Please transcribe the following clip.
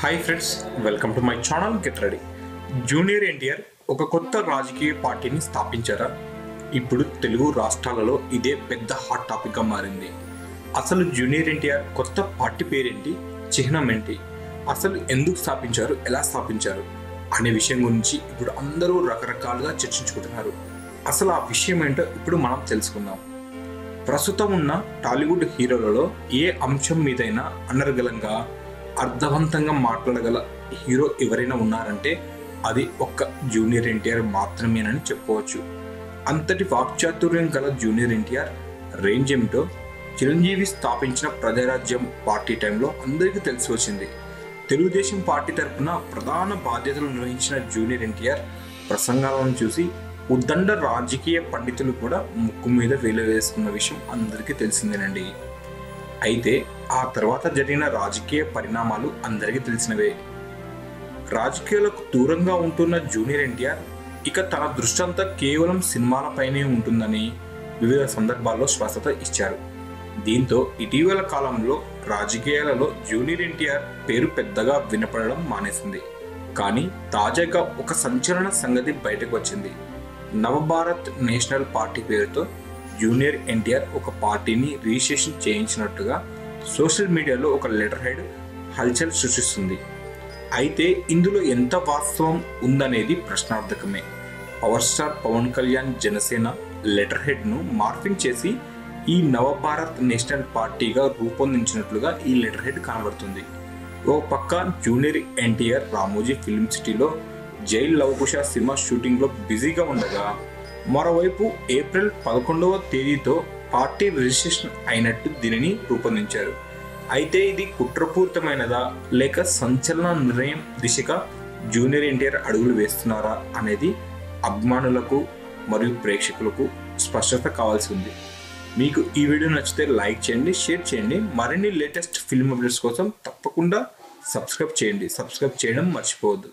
Hi friends welcome to my channel get ready junior NTR ఒక కొత్త రాజకీయ పార్టీని స్థాపించారా? ఇప్పుడు తెలుగు రాష్ట్రాలలో ఇదే పెద్ద హాట్ టాపిక్గా మారింది. అసలు జూనియర్ ఎన్టీఆర్ కొత్త పార్టీ పేరేంటి? చిహ్నం ఏంటి? అసలు ఎందుకు స్థాపించారు? ఎలా స్థాపించారు? అనే విషయం గురించి ఇప్పుడు అందరూ రకరకాలుగా చర్చించుకుంటున్నారు. అసలు ఆ విషయం ఏంటో ఇప్పుడు మనం తెలుసుకుందాం. ప్రస్తుతం ఉన్న టాలీవుడ్ హీరోలలో ఏ అంశం మీదైనా అనర్గళంగా అర్థవంతంగా మాట్లాడగల హీరో ఎవరైనా ఉన్నారంటే అది ఒక్క జూనియర్ ఎన్టీఆర్ మాత్రమేనని చెప్పవచ్చు. అంతటి వాక్చాతుర్యం గల జూనియర్ ఎన్టీఆర్ రేంజ్ ఏమిటో చిరంజీవి స్థాపించిన ప్రజారాజ్యం పార్టీ టైంలో అందరికీ తెలిసి వచ్చింది. తెలుగుదేశం పార్టీ తరపున ప్రధాన బాధ్యతలు నిర్వహించిన జూనియర్ ఎన్టీఆర్ ప్రసంగాలను చూసి ఉద్దండ రాజకీయ పండితులు కూడా ముక్కు మీద వేలు వేసుకున్న విషయం అందరికీ తెలిసిందేనండి. అయితే ఆ తర్వాత జరిగిన రాజకీయ పరిణామాలు అందరికీ తెలిసినవే. రాజకీయాలకు దూరంగా ఉంటున్న జూనియర్ ఎన్టీఆర్ ఇక తన దృష్టి అంతా కేవలం సినిమాలపైనే ఉంటుందని వివిధ సందర్భాల్లో స్పష్టత ఇచ్చారు. దీంతో ఇటీవల కాలంలో రాజకీయాలలో జూనియర్ ఎన్టీఆర్ పేరు పెద్దగా వినపడడం మానేసింది. కానీ తాజాగా ఒక సంచలన సంగతి బయటకు వచ్చింది. నవభారత్ నేషనల్ పార్టీ పేరుతో జూనియర్ ఎన్టీఆర్ ఒక పార్టీని రిజిస్ట్రేషన్ చేయించినట్టుగా సోషల్ మీడియాలో ఒక లెటర్ హెడ్ హల్చల్ సృష్టిస్తుంది. అయితే ఇందులో ఎంత వాస్తవం ఉందనేది ప్రశ్నార్థకమే. Power star Pawan Kalyan Janasena letter హెడ్ను morphing చేసి ఈ నవభారత్ నేషనల్ పార్టీగా రూపొందించినట్లుగా ఈ లెటర్ హెడ్ కనబడుతుంది. ఓ పక్క జూనియర్ ఎన్టీఆర్ రామోజీ ఫిల్మ్ సిటీలో జైల్ లవకుశ సినిమా షూటింగ్లో బిజీగా ఉండగా మరోవైపు ఏప్రిల్ పదకొండవ తేదీతో పార్టీ రిజిస్ట్రేషన్ అయినట్టు దీనిని రూపొందించారు. అయితే ఇది కుట్రపూరితమైనదా లేక సంచలన నిర్ణయం దిశగా జూనియర్ ఎన్టీఆర్ అడుగులు వేస్తున్నారా అనేది అభిమానులకు మరియు ప్రేక్షకులకు స్పష్టత కావాల్సి ఉంది. మీకు ఈ వీడియో నచ్చితే లైక్ చేయండి షేర్ చేయండి. మరిన్ని లేటెస్ట్ ఫిల్మ్ అప్డేట్స్ కోసం తప్పకుండా సబ్స్క్రైబ్ చేయండి. సబ్స్క్రైబ్ చేయడం మర్చిపోవద్దు.